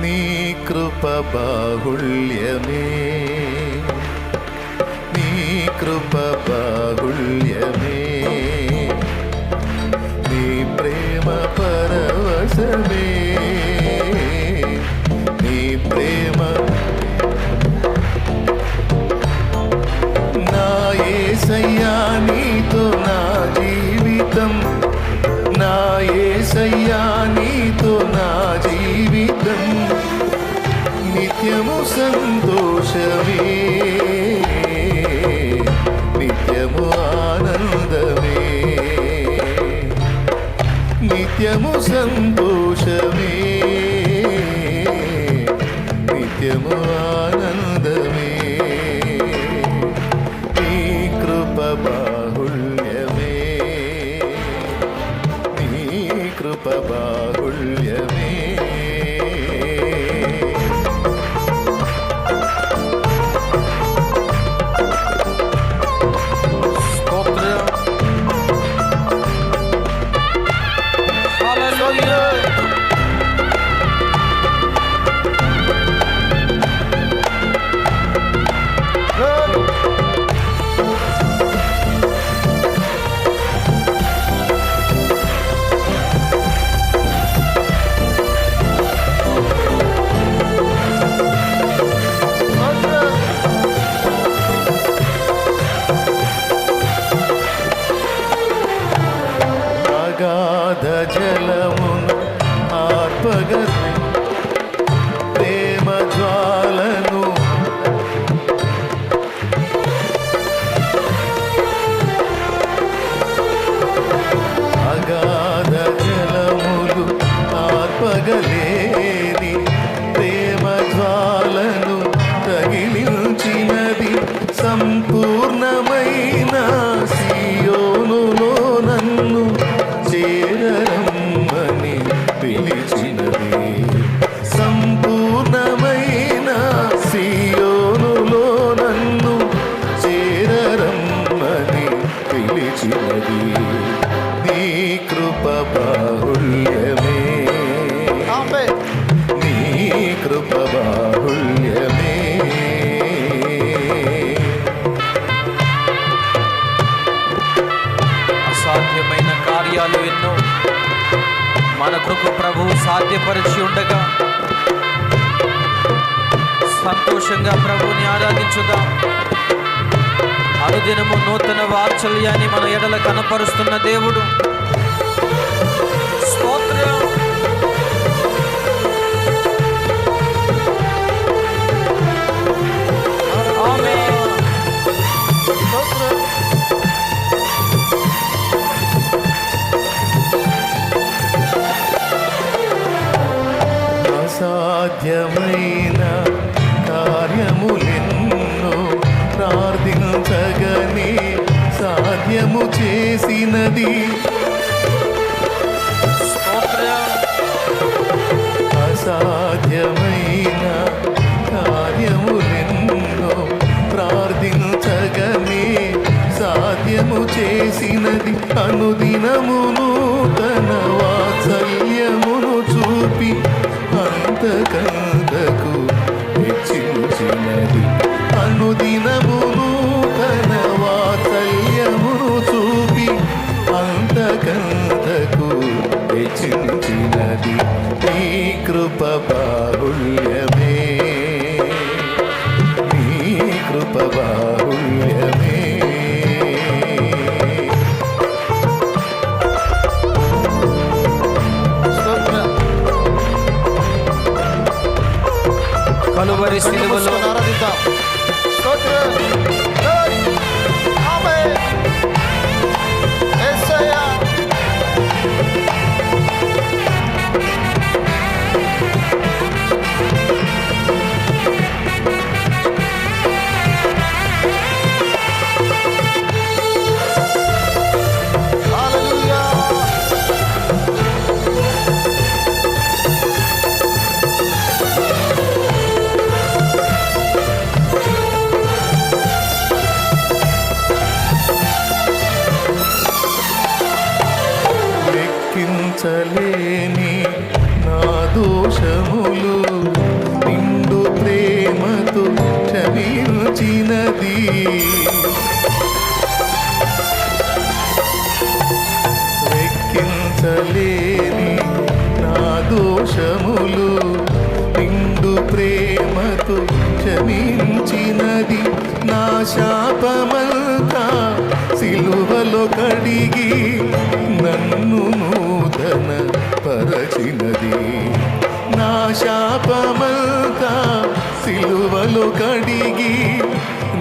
నీ కృప బాహుళ్యమే నీ నిత్యము సంతోషమే నిత్యము भगत కృప బాహుళ్యమే నీ కృప బాహుళ్యమే అసాధ్యమైన కార్యాలు ఎన్నో మన కృప ప్రభు సాధ్యపరిచి ఉండగా సంతోషంగా ప్రభుని ఆరాధించుదాం. అనుదినము నూతన వాత్సల్యాన్ని మన ఎడల కనపరుస్తున్న దేవుడు అసాధ్యమైన కార్యములెన్నో ప్రార్థించగమే సాధ్యము చేసినది అనుదినము నూతన వాత్సల్యమును చూపి అంతకంతకు హెచ్చించినది అనుదినమును కృప బాహుళ్యమే నీ కృప బాహుళ్యమే కలువరి సిలువలో ఆరాధిద్దాం. స్తోత్రం. తీర్చలేని నా దోషములు నిండు ప్రేమతు క్షమించినది. లెక్కించలేని నా దోషములు నిండు ప్రేమతు క్షమించినది. నా శాపమంతా సిలువలో కడిగి నన్ను నువ్వు నూతన పరచినది నా శాపమంతా సిలువలు కడిగి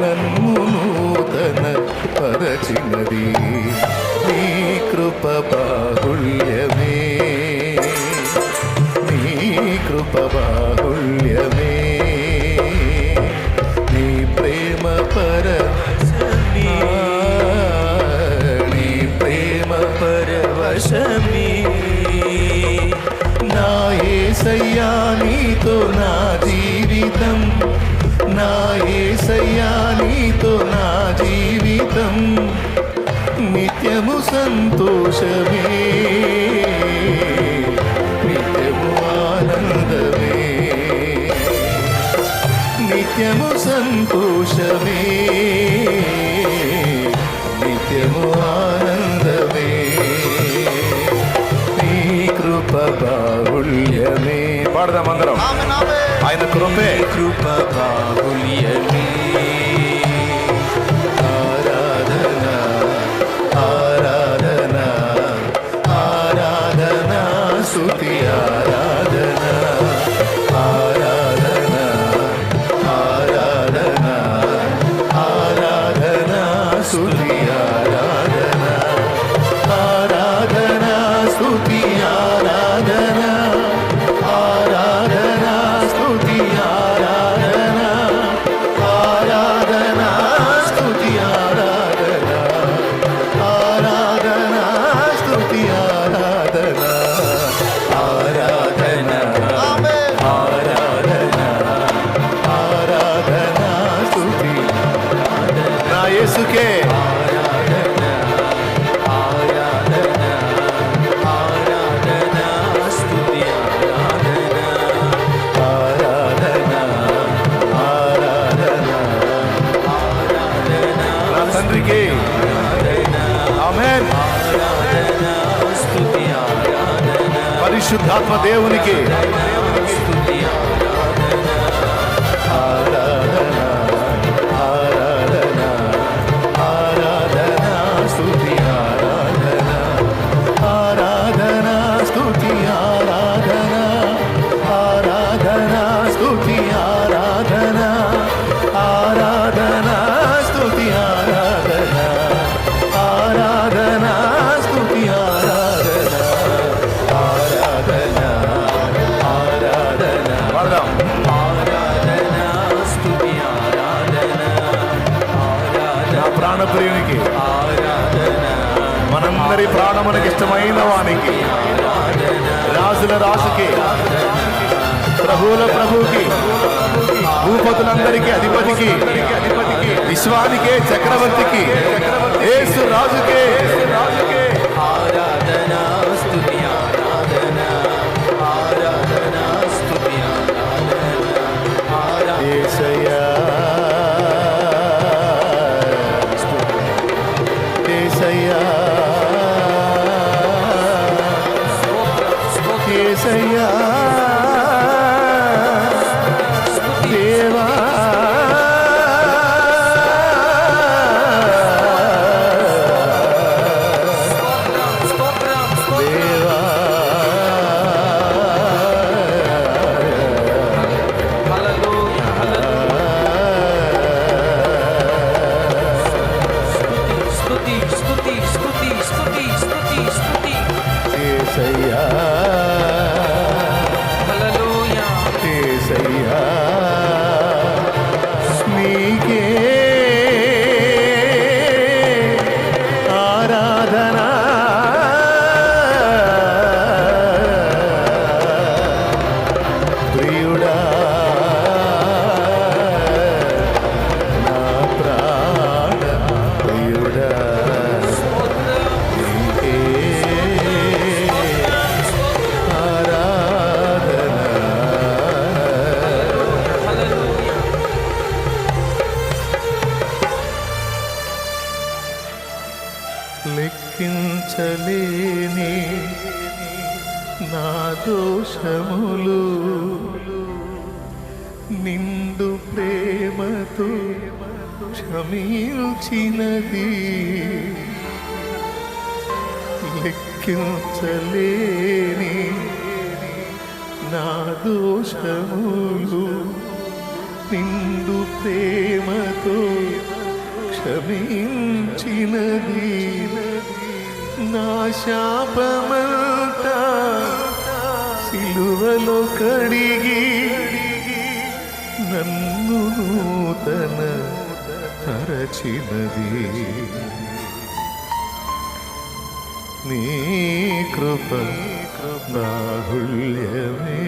నన్ను నూతన పరచినది నీ కృప బాహుళ్యమే. నీ కృప బాహుళ్యమే. నీ ప్రేమ పర నీ ప్రేమ పర పరవశమే నా ఏసయ్యా నీతో నా జీవితం. నా ఏసయ్యా నీతో నా జీవితం. నిత్యము సంతోషమే. నిత్యము ఆనందమే. నిత్యము సంతోషమే. నిత్యము ఆనందమే పాడదాం అందరం. ఆయన కృపే. కృప బాహుల్యమే స్తుతి ఆరాధన ఆరాధన స్తుతి పరిశుద్ధాత్మ దేవునికి ప్రాణప్రియునికి. మనందరి ప్రాణమునికి ఇష్టమైన వానికి. రాజుల రాజుకి ప్రభువుల ప్రభుకి భూపతులందరికీ అధిపతికి విశ్వానికే చక్రవర్తికి ఏసు రాజుకే రాజుకే. స్తుతి తీర్చలేని నా దోషములు నిండు ప్రేమతో క్షమించినది. లెక్కించలేని నా దోషములు నిండు ప్రేమతో క్షమించినది. నా శాపమంతా సిలువలో కడిగి నన్ను నూతన తరచినది. నీ కృప బాహుల్యమే